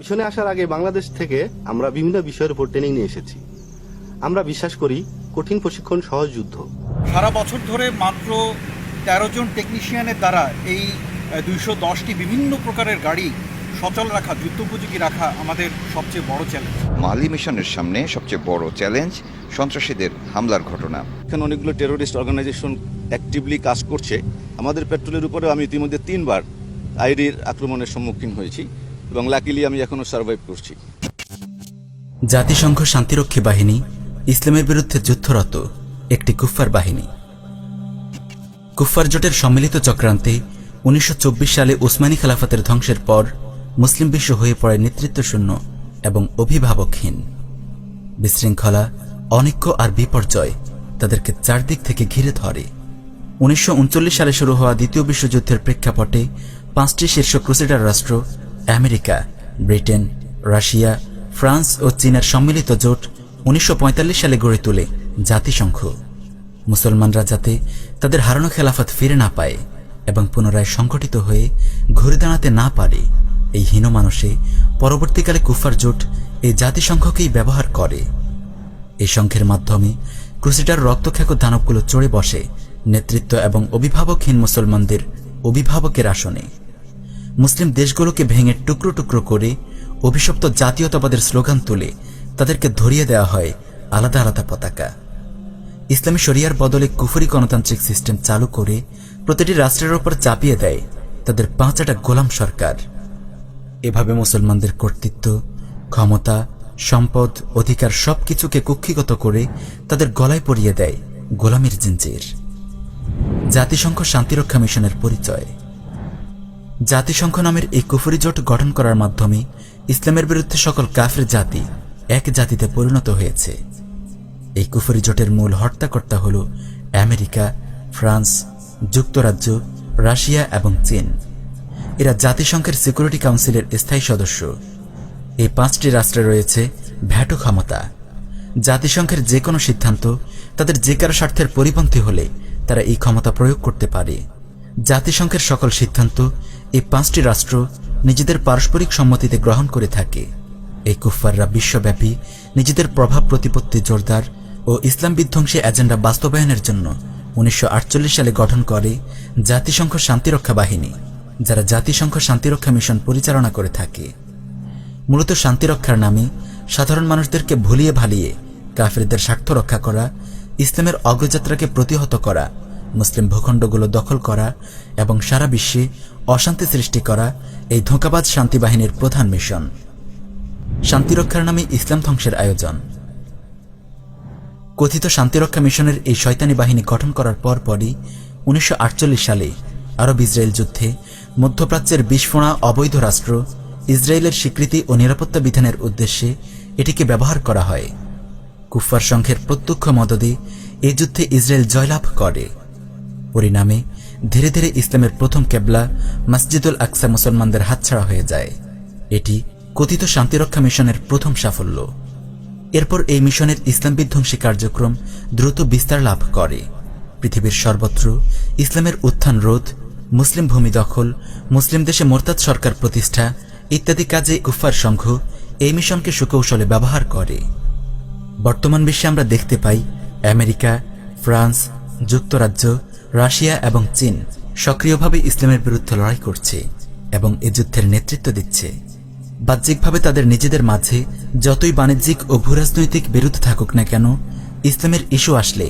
মিশনে আসার আগে বাংলাদেশ থেকে আমরা বিভিন্ন বিষয়ের উপর ট্রেনিং নিয়ে এসেছি। আমরা বিশ্বাস করি কঠিন প্রশিক্ষণ সহজ যুদ্ধ। সারা বছর ধরে মাত্র তেরো জন টেকনিশিয়ানের দ্বারা এই দুইশো দশটি বিভিন্ন প্রকারের গাড়ি সচল রাখা যুদ্ধোপযোগী রাখা আমাদের সবচেয়ে বড় চ্যালেঞ্জ মালি মিশনের সামনে সবচেয়ে বড় চ্যালেঞ্জ সন্ত্রাসীদের হামলার ঘটনা। এখানে অনেকগুলো টেরোরিস্ট অর্গানাইজেশন অ্যাক্টিভলি কাজ করছে। আমাদের পেট্রোলের উপরেও আমি ইতিমধ্যে তিনবার আইডির আক্রমণের সম্মুখীন হয়েছি। এবং লাকিলি আমি এখনও সার্ভাইভ করছি। জাতিসংঘ শান্তিরক্ষী বাহিনী ইসলামের বিরুদ্ধে যুদ্ধরত একটি কুফফার বাহিনী। কুফফার জোটের সম্মিলিত চক্রান্তে উনিশশো সালে উসমানী খেলাফতের ধ্বংসের পর মুসলিম বিশ্ব হয়ে পড়ে নেতৃত্বশূন্য এবং অভিভাবকহীন। বিশৃঙ্খলা, অনৈক্য আর বিপর্যয় তাদেরকে চারদিক থেকে ঘিরে ধরে। উনিশশো উনচল্লিশ সালে শুরু হওয়া দ্বিতীয় বিশ্বযুদ্ধের প্রেক্ষাপটে পাঁচটি শীর্ষ ক্রুসেডার রাষ্ট্র আমেরিকা, ব্রিটেন, রাশিয়া, ফ্রান্স ও চীনের সম্মিলিত জোট উনিশশো পঁয়তাল্লিশ সালে গড়ে তোলে জাতিসংঘ। মুসলমানরা যাতে তাদের হারানো খেলাফত ফিরে না পায় এবং পুনরায় সংগঠিত হয়ে ঘুরে দাঁড়াতে না পারে, এই হীন মানুষে পরবর্তীকালে কুফার জোট এই জাতিসংঘকেই ব্যবহার করে। এই সংঘের মাধ্যমে ক্রুসিডার রক্তখ্যাক দানবগুলো চড়ে বসে নেতৃত্ব এবং অভিভাবকহীন মুসলমানদের অভিভাবকের আসনে। মুসলিম দেশগুলোকে ভেঙে টুকরো টুকরো করে অভিশপ্ত জাতীয়তাবাদের স্লোগান তুলে তাদেরকে ধরিয়ে দেওয়া হয় আলাদা আলাদা পতাকা। ইসলামী শরিয়ার বদলে কুফরি গণতান্ত্রিক সিস্টেম চালু করে প্রতিটি রাষ্ট্রের ওপর চাপিয়ে দেয় তাদের পাঁচাটা গোলাম সরকার। এভাবে মুসলমানদের কর্তৃত্ব, ক্ষমতা, সম্পদ, অধিকার সবকিছুকে কুক্ষিগত করে তাদের গলায় পরিয়ে দেয় গোলামের জিঞ্জির। জাতিসংঘ শান্তিরক্ষা মিশনের পরিচয়। জাতিসংঘ নামের এই কুফরি জোট গঠন করার মাধ্যমে ইসলামের বিরুদ্ধে সকল কাফের জাতি এক জাতিতে পরিণত হয়েছে। এই কুফরি জোটের মূল হর্তাকর্তা হল আমেরিকা, ফ্রান্স, যুক্তরাজ্য, রাশিয়া এবং চীন। এরা জাতিসংঘের সিকিউরিটি কাউন্সিলের স্থায়ী সদস্য। এই পাঁচটি রাষ্ট্রে রয়েছে ভ্যাটো ক্ষমতা। জাতিসংঘের যে কোনো সিদ্ধান্ত তাদের যে কারও স্বার্থের পরিপন্থী হলে তারা এই ক্ষমতা প্রয়োগ করতে পারে। জাতিসংঘের সকল সিদ্ধান্ত এই পাঁচটি রাষ্ট্র নিজেদের পারস্পরিক সম্মতিতে গ্রহণ করে থাকে। এই কুফফাররা বিশ্বব্যাপী নিজেদের প্রভাব প্রতিপত্তি জোরদার ও ইসলাম বিধ্বংসী এজেন্ডা বাস্তবায়নের জন্য উনিশশো আটচল্লিশ সালে গঠন করে জাতিসংঘ শান্তিরক্ষা বাহিনী, যারা জাতিসংঘ শান্তিরক্ষা মিশন পরিচালনা করে থাকে। মূলত শান্তিরক্ষার নামে সাধারণ মানুষদেরকে ভুলিয়ে ভালিয়ে কাফেরদের স্বার্থ রক্ষা করা, ইসলামের অগ্রযাত্রাকে প্রতিহত করা, মুসলিম ভূখণ্ডগুলো দখল করা এবং সারা বিশ্বে অশান্তি সৃষ্টি করা এই ধোঁকাবাজ শান্তি বাহিনীর প্রধান মিশন। শান্তিরক্ষার নামে ইসলাম ধ্বংসের আয়োজন। কথিত শান্তিরক্ষা মিশনের এই শয়তানি বাহিনী গঠন করার পরপরই উনিশশো আটচল্লিশ সালে আরব ইসরায়েল যুদ্ধে মধ্যপ্রাচ্যের বিস্ফোড়া অবৈধ রাষ্ট্র, ইসরায়েলের স্বীকৃতি ও নিরাপত্তা বিধানের উদ্দেশ্যে এটিকে ব্যবহার করা হয়। কুফফার সংঘের প্রত্যক্ষ মদদে এই যুদ্ধে ইসরায়েল জয়লাভ করে। পরিণামে ধীরে ধীরে ইসলামের প্রথম কেবলা মসজিদুল আকসা মুসলমানদের হাতছাড়া হয়ে যায়। এটি কথিত শান্তিরক্ষা মিশনের প্রথম সাফল্য। এরপর এই মিশনের ইসলাম বিধ্বংসী কার্যক্রম দ্রুত বিস্তার লাভ করে। পৃথিবীর সর্বত্র ইসলামের উত্থান রোধ, মুসলিম ভূমি দখল, মুসলিম দেশে মোরতাদ সরকার প্রতিষ্ঠা ইত্যাদি কাজে কুফার সংঘ এই মিশনকে সুকৌশলে ব্যবহার করে। বর্তমান বিশ্বে আমরা দেখতে পাই আমেরিকা, ফ্রান্স, যুক্তরাজ্য রাশিয়া এবং চীন সক্রিয়ভাবে ইসলামের বিরুদ্ধে লড়াই করছে এবং এ যুদ্ধের নেতৃত্ব দিচ্ছে। বাহ্যিকভাবে তাদের নিজেদের মাঝে যতই বাণিজ্যিক ও ভূরাজনৈতিক বিরোধ থাকুক না কেন, ইসলামের ইস্যু আসলে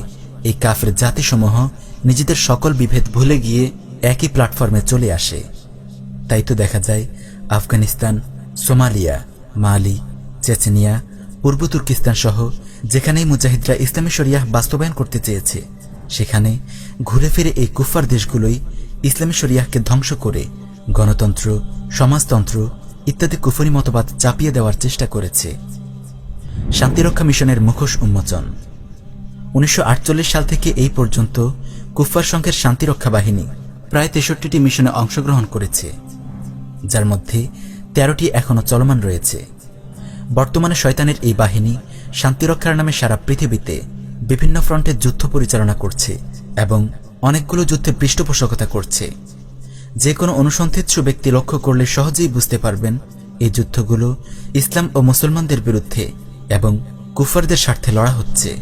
এই কাফের জাতিসমূহ নিজেদের সকল বিভেদ ভুলে গিয়ে একই প্ল্যাটফর্মে চলে আসে। তাই তো দেখা যায় আফগানিস্তান, সোমালিয়া, মালি, চেচনিয়া, পূর্ব তুর্কিস্তান সহ যেখানেই মুজাহিদরা ইসলামী শরিয়াহ বাস্তবায়ন করতে চেয়েছে, সেখানে ঘুরে ফিরে এই কুফার দেশগুলোই ইসলামী শরিয়াহকে ধ্বংস করে, গণতন্ত্র, সমাজতন্ত্র ইত্যাদি কুফরি মতবাদ চাপিয়ে দেওয়ার চেষ্টা করেছে। শান্তিরক্ষা মিশনের মুখোশ উন্মোচন। উনিশশো আটচল্লিশ সাল থেকে এই পর্যন্ত কুফার সংঘের শান্তিরক্ষা বাহিনী প্রায় তেষট্টিটি মিশনে অংশগ্রহণ করেছে, যার মধ্যে তেরোটি এখনও চলমান রয়েছে। বর্তমানে শয়তানের এই বাহিনী শান্তিরক্ষার নামে সারা পৃথিবীতে বিভিন্ন ফ্রন্টে যুদ্ধ পরিচালনা করছে। এবং অনেকগুলো যুদ্ধে পৃষ্ঠপোষকতা করছে। যে কোনো অনুসন্ধিৎসু ব্যক্তি লক্ষ্য করলে সহজেই বুঝতে পারবেন, এই যুদ্ধগুলো ইসলাম ও মুসলমানদের বিরুদ্ধে এবং কুফারদের স্বার্থে লড়া হচ্ছে।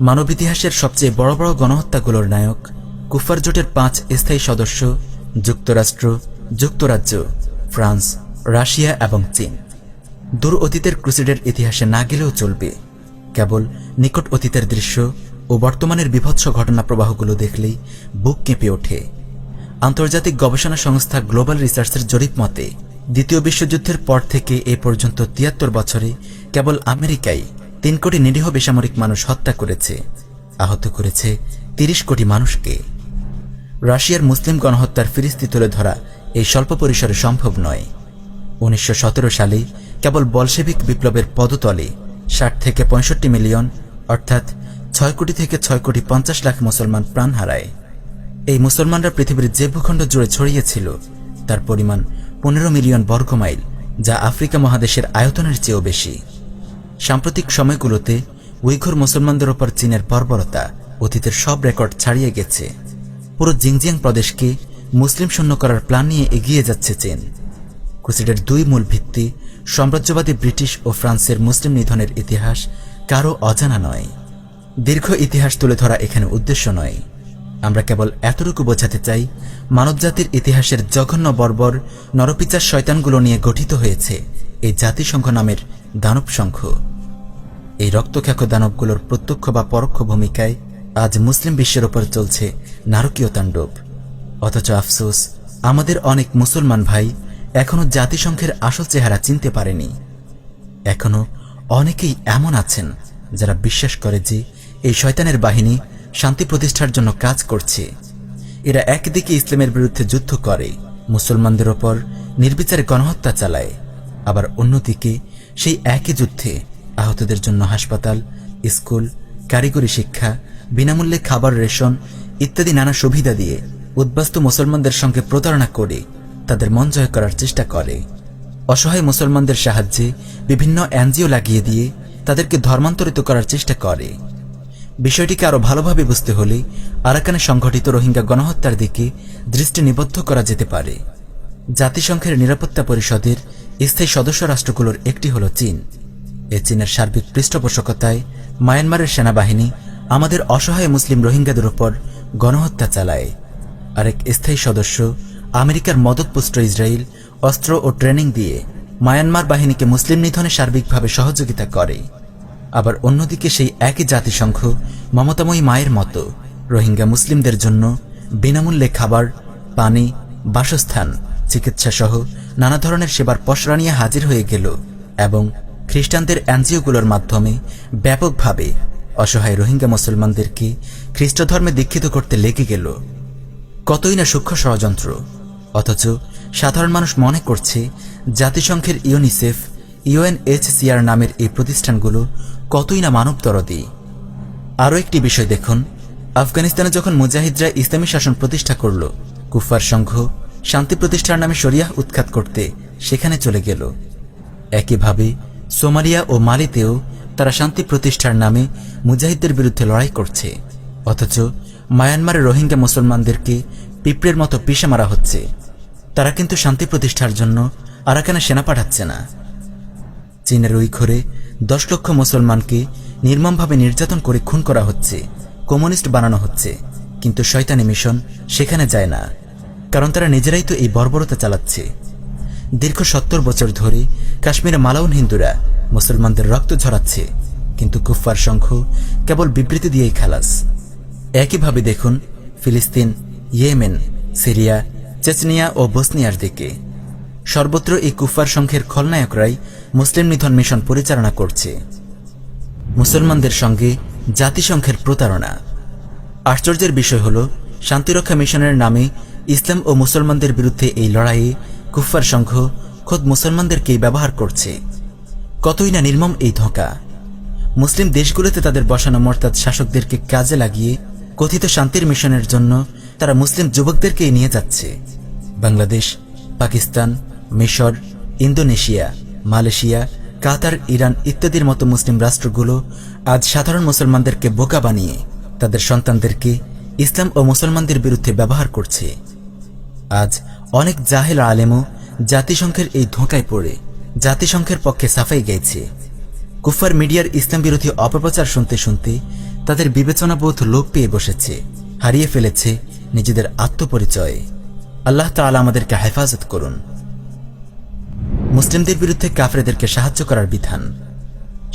মানব ইতিহাসের সবচেয়ে বড় বড় গণহত্যাগুলোর নায়ক কুফার জোটের পাঁচ স্থায়ী সদস্য যুক্তরাষ্ট্র, যুক্তরাজ্য, ফ্রান্স, রাশিয়া এবং চীন। দূর অতীতের ক্রুসেডের ইতিহাসে না গেলেও চলবে। কেবল নিকট অতীতের দৃশ্য ও বর্তমানের বিভৎস ঘটনা প্রবাহগুলো দেখলেই বুক কেঁপে ওঠে। আন্তর্জাতিক গবেষণা সংস্থা গ্লোবাল রিসার্চের জরিপ মতে, দ্বিতীয় বিশ্বযুদ্ধের পর থেকে এ পর্যন্ত তিয়াত্তর বছরে কেবল আমেরিকাই তিন কোটি নিরীহ বেসামরিক মানুষ হত্যা করেছে। আহত করেছে তিরিশ কোটি মানুষকে। রাশিয়ার মুসলিম গণহত্যার ফিরিস্তি তুলে ধরা এই স্বল্প পরিসরে সম্ভব নয়। উনিশশো সালে কেবল বলশেবিক বিপ্লবের পদতলে ষাট থেকে পঁয়ষট্টি মিলিয়ন, অর্থাৎ ছয় কোটি থেকে ছয় কোটি পঞ্চাশ লাখ মুসলমান প্রাণ হারায়। এই মুসলমানরা পৃথিবীর যে ভূখণ্ড জুড়ে ছড়িয়েছিল, তার পরিমাণ পনেরো মিলিয়ন বর্গমাইল যা আফ্রিকা মহাদেশের আয়তনের চেয়েও বেশি। সাম্প্রতিক সময়গুলোতে উইঘুর মুসলমানদের ওপর চীনের বর্বরতা অতীতের সব রেকর্ড ছাড়িয়ে গেছে। পুরো জিংজিয়াং প্রদেশকে মুসলিম শূন্য করার প্ল্যান নিয়ে এগিয়ে যাচ্ছে চীন। ক্রুসেডের দুই মূল ভিত্তি, সাম্রাজ্যবাদী ব্রিটিশ ও ফ্রান্সের মুসলিম নিধনের ইতিহাস কারও অজানা নয়। দীর্ঘ ইতিহাস তুলে ধরা এখানে উদ্দেশ্য নয়। আমরা কেবল এতটুকু বোঝাতে চাই, মানবজাতির ইতিহাসের জঘন্য বর্বর, নরপিচার শয়তানগুলো নিয়ে গঠিত হয়েছে এই জাতিসংঘ নামের দানব সংঘ। এই রক্তখ্যাক দানবগুলোর প্রত্যক্ষ বা পরোক্ষ ভূমিকায় আজ মুসলিম বিশ্বের ওপর চলছে নারকীয় তাণ্ডব। অথচ আফসোস, আমাদের অনেক মুসলমান ভাই এখনও জাতিসংঘের আসল চেহারা চিনতে পারেনি। এখনও অনেকেই এমন আছেন যারা বিশ্বাস করে যে এই শয়তানের বাহিনী শান্তি প্রতিষ্ঠার জন্য কাজ করছে। এরা একদিকে ইসলামের বিরুদ্ধে যুদ্ধ করে, মুসলমানদের ওপর নির্বিচারে গণহত্যা চালায়, আবার অন্যদিকে সেই একই যুদ্ধে আহতদের জন্য হাসপাতাল, স্কুল, কারিগরি শিক্ষা, বিনামূল্যে খাবার রেশন ইত্যাদি নানা সুবিধা দিয়ে উদ্বাস্তু মুসলমানদের সঙ্গে প্রতারণা করে তাদের মন জয় করার চেষ্টা করে। অসহায় মুসলমানদের সাহায্যে বিভিন্ন এনজিও লাগিয়ে দিয়ে তাদেরকে ধর্মান্তরিত করার চেষ্টা করে। বিষয়টিকে আরও ভালোভাবে বুঝতে হলে আরাকানে সংঘটিত রোহিঙ্গা গণহত্যার দিকে দৃষ্টি নিবদ্ধ করা যেতে পারে। জাতিসংঘের নিরাপত্তা পরিষদের স্থায়ী সদস্য রাষ্ট্রগুলোর একটি হল চীন। এ চীনের সার্বিক পৃষ্ঠপোষকতায় মায়ানমারের সেনাবাহিনী আমাদের অসহায় মুসলিম রোহিঙ্গাদের উপর গণহত্যা চালায়। আরেক স্থায়ী সদস্য আমেরিকার মদতপুষ্ট ইসরায়েল অস্ত্র ও ট্রেনিং দিয়ে মায়ানমার বাহিনীকে মুসলিম নিধনে সার্বিকভাবে সহযোগিতা করে। আবার অন্যদিকে সেই একই জাতিসংঘ মমতাময়ী মায়ের মতো রোহিঙ্গা মুসলিমদের জন্য বিনামূল্যে খাবার, পানি, বাসস্থান চিকিৎসা সহ নানা ধরনের সেবার পসরা নিয়ে হাজির হয়ে গেল এবং খ্রিস্টানদের এনজিওগুলোর মাধ্যমে ব্যাপকভাবে অসহায় রোহিঙ্গা মুসলমানদেরকে খ্রিস্ট ধর্মে দীক্ষিত করতে লেগে গেল। কতই না সূক্ষ্ম ষড়যন্ত্র, অথচ সাধারণ মানুষ মনে করছে জাতিসংঘের ইউনিসেফ, ইউএনএইচসিআর নামের এই প্রতিষ্ঠানগুলো কতই না মানবতরদি। আরও একটি বিষয় দেখুন, আফগানিস্তানে যখন মুজাহিদরা ইসলামী শাসন প্রতিষ্ঠা করল কুফার সংঘ শান্তি প্রতিষ্ঠার নামে শরিয়াহ উৎখাত করতে সেখানে চলে গেল। একইভাবে সোমালিয়া ও মালিতেও তারা শান্তি প্রতিষ্ঠার নামে মুজাহিদদের বিরুদ্ধে লড়াই করছে। অথচ মায়ানমারের রোহিঙ্গা মুসলমানদেরকে পিঁপড়ের মতো পিষে মারা হচ্ছে। তারা কিন্তু শান্তি প্রতিষ্ঠার জন্য আরাকানে সেনা পাঠাচ্ছে না। চীনের ওই ঘরে দশ লক্ষ মুসলমানকে নির্মমভাবে নির্যাতন করে খুন করা হচ্ছে, কমিউনিস্ট বানানো হচ্ছে। কিন্তু শয়তানি মিশন সেখানে যায় না, কারণ তারা নিজেরাই তো এই বর্বরতা চালাচ্ছে। দীর্ঘ সত্তর বছর ধরে কাশ্মীরে মালাউন হিন্দুরা মুসলমানদের রক্ত ঝরাচ্ছে, কিন্তু কুফফার সংঘ কেবল বিবৃতি দিয়েই খালাস। একইভাবে দেখুন ফিলিস্তিন, ইয়েমেন, সিরিয়া, চেচনিয়া ও বসনিয়ার দিকে। সর্বত্র এই কুফার সংঘের খলনায়করাই মুসলিম নিধন মিশন পরিচালনা করছে। মুসলমানদের সঙ্গে জাতিসংঘের প্রতারণা। আশ্চর্যের বিষয় হল, শান্তিরক্ষা মিশনের নামে ইসলাম ও মুসলমানদের বিরুদ্ধে এই লড়াইয়ে কুফার সংঘ খোদ মুসলমানদেরকেই ব্যবহার করছে। কতই না নির্মম এই ধোঁকা। মুসলিম দেশগুলোতে তাদের বসানো মর্তাদ শাসকদেরকে কাজে লাগিয়ে কথিত শান্তির মিশনের জন্য তারা মুসলিম যুবকদেরকেই নিয়ে যাচ্ছে। বাংলাদেশ, পাকিস্তান মিশর, ইন্দোনেশিয়া, মালয়েশিয়া, কাতার, ইরান ইত্যাদির মতো মুসলিম রাষ্ট্রগুলো আজ সাধারণ মুসলমানদেরকে বোকা বানিয়ে তাদের সন্তানদেরকে ইসলাম ও মুসলমানদের বিরুদ্ধে ব্যবহার করছে। আজ অনেক জাহেল আলেমও জাতিসংঘের এই ধোঁকায় পড়ে, জাতিসংঘের পক্ষে সাফাই গেয়েছে কুফার মিডিয়ার ইসলাম বিরোধী অপপ্রচার শুনতে শুনতে তাদের বিবেচনাবোধ লোপ পেয়ে বসেছে, হারিয়ে ফেলেছে নিজেদের আত্মপরিচয়। আল্লাহ তাআলা আমাদেরকে হেফাজত করুন। মুসলিমদের বিরুদ্ধে কাফেরদেরকে সাহায্য করার বিধান।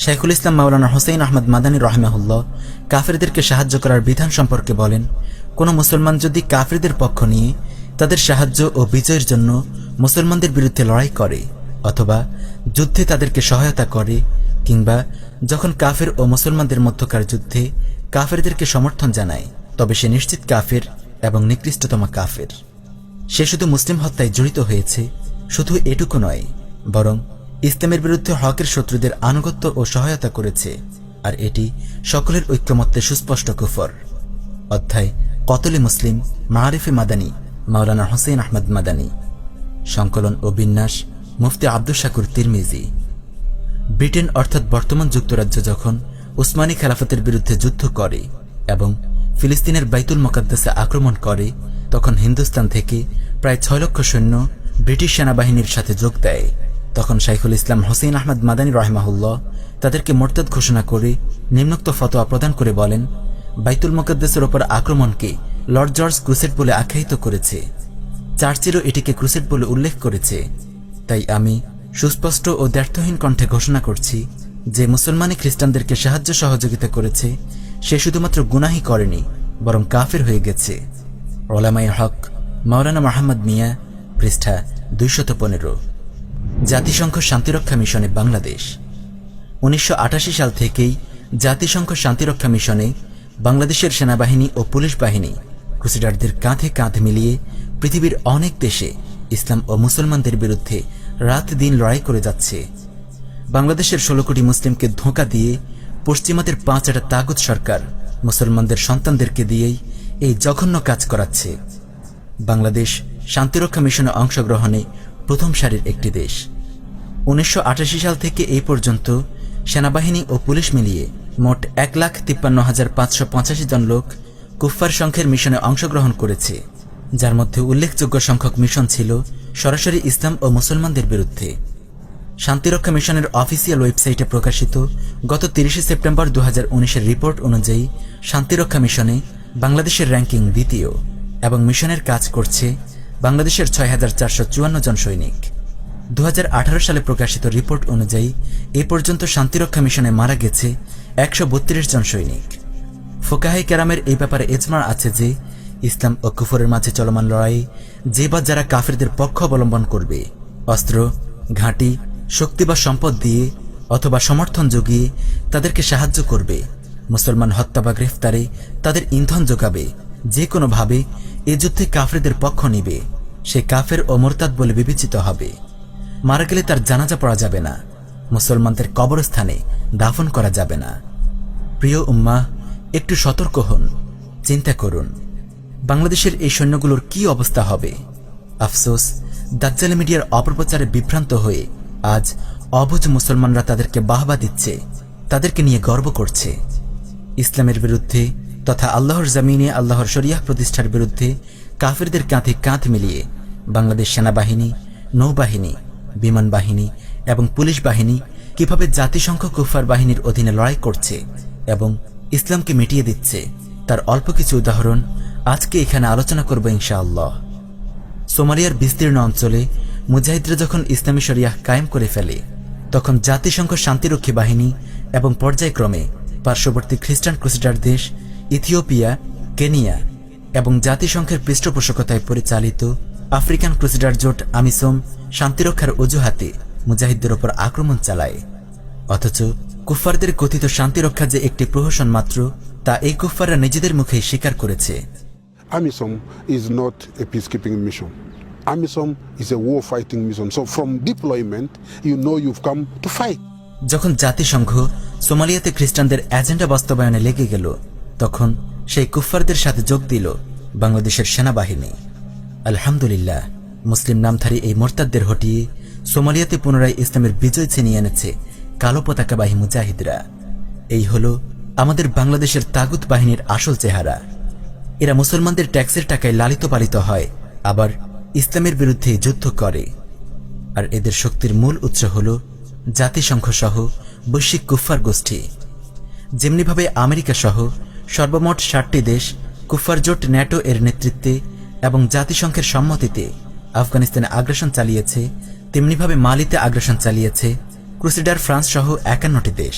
শেখুল ইসলাম মাওলানা হোসেন আহমদ মাদানী রহমাহুল্লাহ কাফেরদেরকে সাহায্য করার বিধান সম্পর্কে বলেন, কোন মুসলমান যদি কাফেরদের পক্ষ নিয়ে তাদের সাহায্য ও বিজয়ের জন্য মুসলমানদের বিরুদ্ধে লড়াই করে অথবা যুদ্ধে তাদেরকে সহায়তা করে, কিংবা যখন কাফের ও মুসলমানদের মধ্যকার যুদ্ধে কাফেরদেরকে সমর্থন জানায়, তবে সে নিশ্চিত কাফের এবং নিকৃষ্টতম কাফের। সে শুধু মুসলিম হত্যায় জড়িত হয়েছে, শুধু এটুকু নয় বরং ইসলামের বিরুদ্ধে হকের শত্রুদের আনুগত্য ও সহায়তা করেছে, আর এটি সকলের ঐক্যমত্যে সুস্পষ্ট কুফর। অধ্যায়, কতলে মুসলিম, মারিফে মাদানী, মাওলানা হোসেন আহমদ মাদানী। সংকলন ও বিন্যাস, মুফতি আব্দুল শাকুর তিরমিজি। ব্রিটেন অর্থাৎ বর্তমান যুক্তরাজ্য যখন উসমানী খেলাফতের বিরুদ্ধে যুদ্ধ করে এবং ফিলিস্তিনের বাইতুল মোকাদ্দাসে আক্রমণ করে, তখন হিন্দুস্তান থেকে প্রায় ছয় লক্ষ সৈন্য ব্রিটিশ সেনাবাহিনীর সাথে যোগ দেয়। তখন শাইখুল ইসলাম হোসেন আহমদ মাদানী রহমাহুল্লাহ তাদেরকে মোরতাদ ঘোষণা করে নিম্নোক্ত ফতোয়া প্রদান করে বলেন, বাইতুল মোকাদ্দাসের ওপর আক্রমণকে লর্ড জর্জ ক্রুসেট বলে আখ্যায়িত করেছে। চার্চিলও এটিকে ক্রুসেট বলে উল্লেখ করেছে। তাই আমি সুস্পষ্ট ও দ্ব্যর্থহীন কণ্ঠে ঘোষণা করছি যে মুসলমানি খ্রিস্টানদেরকে সাহায্য সহযোগিতা করেছে, সে শুধুমাত্র গুনাহি করেনি, বরং কাফের হয়ে গেছে। ওলামাই হক, মাওলানা মাহমদ মিয়া, পৃষ্ঠা দুইশত পনেরো। জাতিসংঘ শান্তিরক্ষা মিশনে বাংলাদেশ। উনিশশো আটাশি সাল থেকেই জাতিসংঘ শান্তিরক্ষা মিশনে বাংলাদেশের সেনাবাহিনী ও পুলিশ বাহিনী ক্রুসেডারদের কাঁধে কাঁধ মিলিয়ে পৃথিবীর অনেক দেশে ইসলাম ও মুসলমানদের বিরুদ্ধে রাত দিন লড়াই করে যাচ্ছে। বাংলাদেশের ষোলো কোটি মুসলিমকে ধোঁকা দিয়ে পশ্চিমাদের পাঁচ একটা তাগুত সরকার মুসলমানদের সন্তানদেরকে দিয়েই এই জঘন্য কাজ করাচ্ছে। বাংলাদেশ শান্তিরক্ষা মিশনে অংশগ্রহণে প্রথম সারির একটি দেশ। উনিশশো আঠাশি সাল থেকে এই পর্যন্ত সেনাবাহিনী ও পুলিশ মিলিয়ে মোট এক লাখ তিপ্পান্ন হাজার পাঁচশো পঁচাশি জন লোক কুফফার সংঘের মিশনে অংশগ্রহণ করেছে, যার মধ্যে উল্লেখযোগ্য সংখ্যক মিশন ছিল সরাসরি ইসলাম ও মুসলমানদের বিরুদ্ধে। শান্তিরক্ষা মিশনের অফিসিয়াল ওয়েবসাইটে প্রকাশিত গত তিরিশে সেপ্টেম্বর দু হাজার রিপোর্ট অনুযায়ী শান্তিরক্ষা মিশনে বাংলাদেশের র্যাঙ্কিং দ্বিতীয় এবং মিশনের কাজ করছে বাংলাদেশের ছয় হাজার চারশো চুয়ান্ন জন সৈনিক। দুহাজার আঠারো সালে প্রকাশিত রিপোর্ট অনুযায়ী এ পর্যন্ত শান্তিরক্ষা মিশনে মারা গেছে একশো জন সৈনিক। ফোকাহে ক্যারামের এই ব্যাপারে এজমার আছে যে, ইসলাম ও কুফরের মাঝে চলমান লড়াই যে বা যারা কাফেরদের পক্ষ অবলম্বন করবে, অস্ত্র, ঘাঁটি, শক্তি বা সম্পদ দিয়ে অথবা সমর্থন জুগিয়ে তাদেরকে সাহায্য করবে, মুসলমান হত্যা বা গ্রেফতারে তাদের ইন্ধন যোগাবে যে কোনোভাবে এ যুদ্ধে কাফেরদের পক্ষ নিবে। সে কাফের ও মোরতাদ বলে বিবেচিত হবে। মারা গেলে তার জানাজা পড়া যাবে না। মুসলমানদের কবরস্থানে দাফন করা যাবে না। প্রিয় উম্মা, একটু সতর্ক হন। চিন্তা করুন। বাংলাদেশের এই সৈন্যগুলোর কি অবস্থা হবে? আফসোস, দাজ্জাল মিডিয়ার অপপ্রচারে বিভ্রান্ত হয়ে আজ অবুজ মুসলমানরা তাদেরকে বাহবা দিচ্ছে, তাদেরকে নিয়ে গর্ব করছে। ইসলামের বিরুদ্ধে তথা আল্লাহর জামিনে আল্লাহর শরিয়াহ প্রতিষ্ঠার বিরুদ্ধে কাফেরদের কাঁধে কাঁধ মিলিয়ে বাংলাদেশ সেনাবাহিনী, নৌবাহিনী, বিমান বাহিনী এবং পুলিশ বাহিনী কীভাবে জাতিসংঘ কুফার বাহিনীর অধীনে লড়াই করছে এবং ইসলামকে মিটিয়ে দিচ্ছে, তার অল্প কিছু উদাহরণ আজকে এখানে আলোচনা করব ইনশাআল্লাহ। সোমালিয়ার বিস্তীর্ণ অঞ্চলে মুজাহিদরা যখন ইসলামী শরিয়াহ কায়েম করে ফেলে, তখন জাতিসংঘ শান্তিরক্ষী বাহিনী এবং পর্যায়ক্রমে পার্শ্ববর্তী খ্রিস্টান ক্রুসেডার দেশ ইথিওপিয়া কেনিয়া এবং জাতিসংঘের পৃষ্ঠপোষকতায় পরিচালিত আফ্রিকান ক্রুসেডার জোট আমিসোম শান্তিরক্ষার অজুহাতে মুজাহিদদের ওপর আক্রমণ চালায় অথচ কুফফারদের কথিত শান্তিরক্ষা যে একটি প্রহসন মাত্র তা এই কুফফাররা নিজেদের মুখেই স্বীকার করেছে AMISOM is not a peacekeeping mission. AMISOM is a war fighting mission. So from deployment, you know you've come to fight যখন জাতিসংঘ সোমালিয়াতে খ্রিস্টানদের এজেন্ডা বাস্তবায়নে লেগে গেল তখন সেই কুফফারদের সাথে যোগ দিল বাংলাদেশের সেনাবাহিনী। আলহামদুলিল্লাহ, মুসলিম নামধারী এই মোরতাদদের হটিয়ে সোমালিয়াতে পুনরায় ইসলামের বিজয় ছিনিয়ে এনেছে কালো পতাকাবাহী মুজাহিদরা। এই হল আমাদের বাংলাদেশের তাগুত বাহিনীর আসল চেহারা। এরা মুসলমানদের ট্যাক্সের টাকায় লালিত পালিত হয়, আবার ইসলামের বিরুদ্ধে যুদ্ধ করে। আর এদের শক্তির মূল উৎস হল জাতিসংঘ সহ বৈশ্বিক কুফফার গোষ্ঠী। যেমনিভাবে আমেরিকা সহ সর্বমোট ষাটটি দেশ কুফফার জোট ন্যাটো এর নেতৃত্বে এবং জাতিসংঘের সম্মতিতে আফগানিস্তানে আগ্রাসন চালিয়েছে, তেমনিভাবে মালিতে আগ্রাসন চালিয়েছে ক্রুসিডার ফ্রান্স সহ একান্নটি দেশ।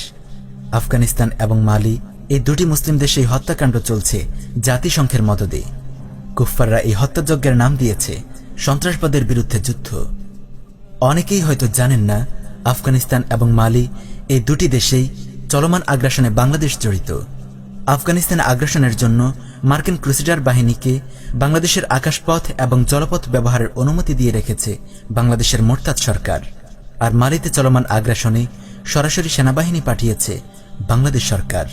আফগানিস্তান এবং মালি এই দুটি মুসলিম দেশে এই হত্যাকাণ্ড চলছে জাতিসংঘের মদদে। কুফফাররা এই হত্যাযজ্ঞের নাম দিয়েছে সন্ত্রাসবাদের বিরুদ্ধে যুদ্ধ। অনেকেই হয়তো জানেন না, আফগানিস্তান এবং মালি এই দুটি দেশেই চলমান আগ্রাসনে বাংলাদেশ জড়িত। আফগানিস্তান আগ্রাসনের জন্য মার্কিন ক্রুসিডার বাহিনীকে বাংলাদেশের আকাশপথ এবং জলপথ ব্যবহারের অনুমতি দিয়ে রেখেছে বাংলাদেশের মোরতাদ সরকার। আর মালিতে চলমান আগ্রাসনে সরাসরি সেনাবাহিনী পাঠিয়েছে বাংলাদেশ সরকার।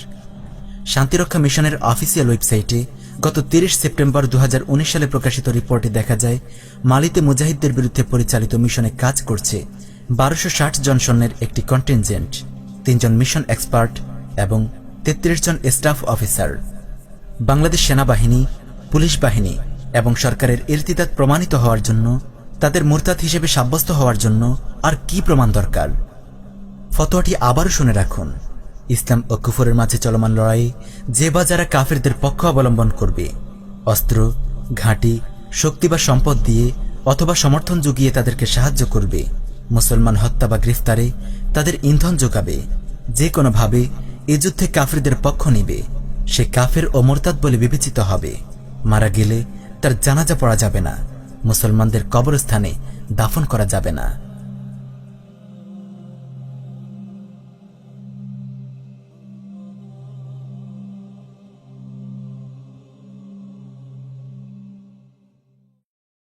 শান্তিরক্ষা মিশনের অফিসিয়াল ওয়েবসাইটে গত তিরিশ সেপ্টেম্বর দু হাজার উনিশ সালে প্রকাশিত রিপোর্টে দেখা যায়, মালিতে মুজাহিদদের বিরুদ্ধে পরিচালিত মিশনে কাজ করছে বারোশো ষাট জন সৈন্যের একটি কন্টিনজেন্ট, তিনজন মিশন এক্সপার্ট এবং তেত্রিশ জন স্টাফ অফিসার বাংলাদেশ সেনাবাহিনী, পুলিশ বাহিনী এবং সরকারের ইরতিদাত প্রমাণিত হওয়ার জন্য, তাদের মোরতাদ হিসেবে সাব্যস্ত হওয়ার জন্য আর কি প্রমাণ দরকার? ফতোয়াটি আবারও শুনে রাখুন। ইসলাম ও কুফরের মাঝে চলমান লড়াইয়ে যে বা যারা কাফেরদের পক্ষ অবলম্বন করবে, অস্ত্র, ঘাঁটি, শক্তি বা সম্পদ দিয়ে অথবা সমর্থন জুগিয়ে তাদেরকে সাহায্য করবে, মুসলমান হত্যা বা গ্রেফতারে তাদের ইন্ধন যোগাবে যে কোনোভাবে এ যুদ্ধে কাফেরদের পক্ষ নিবে। সে কাফের ও মোরতাদ বলে বিবেচিত হবে। মারা গেলে তার জানাজা পড়া যাবে না। মুসলমানদের কবরস্থানে দাফন করা যাবে না।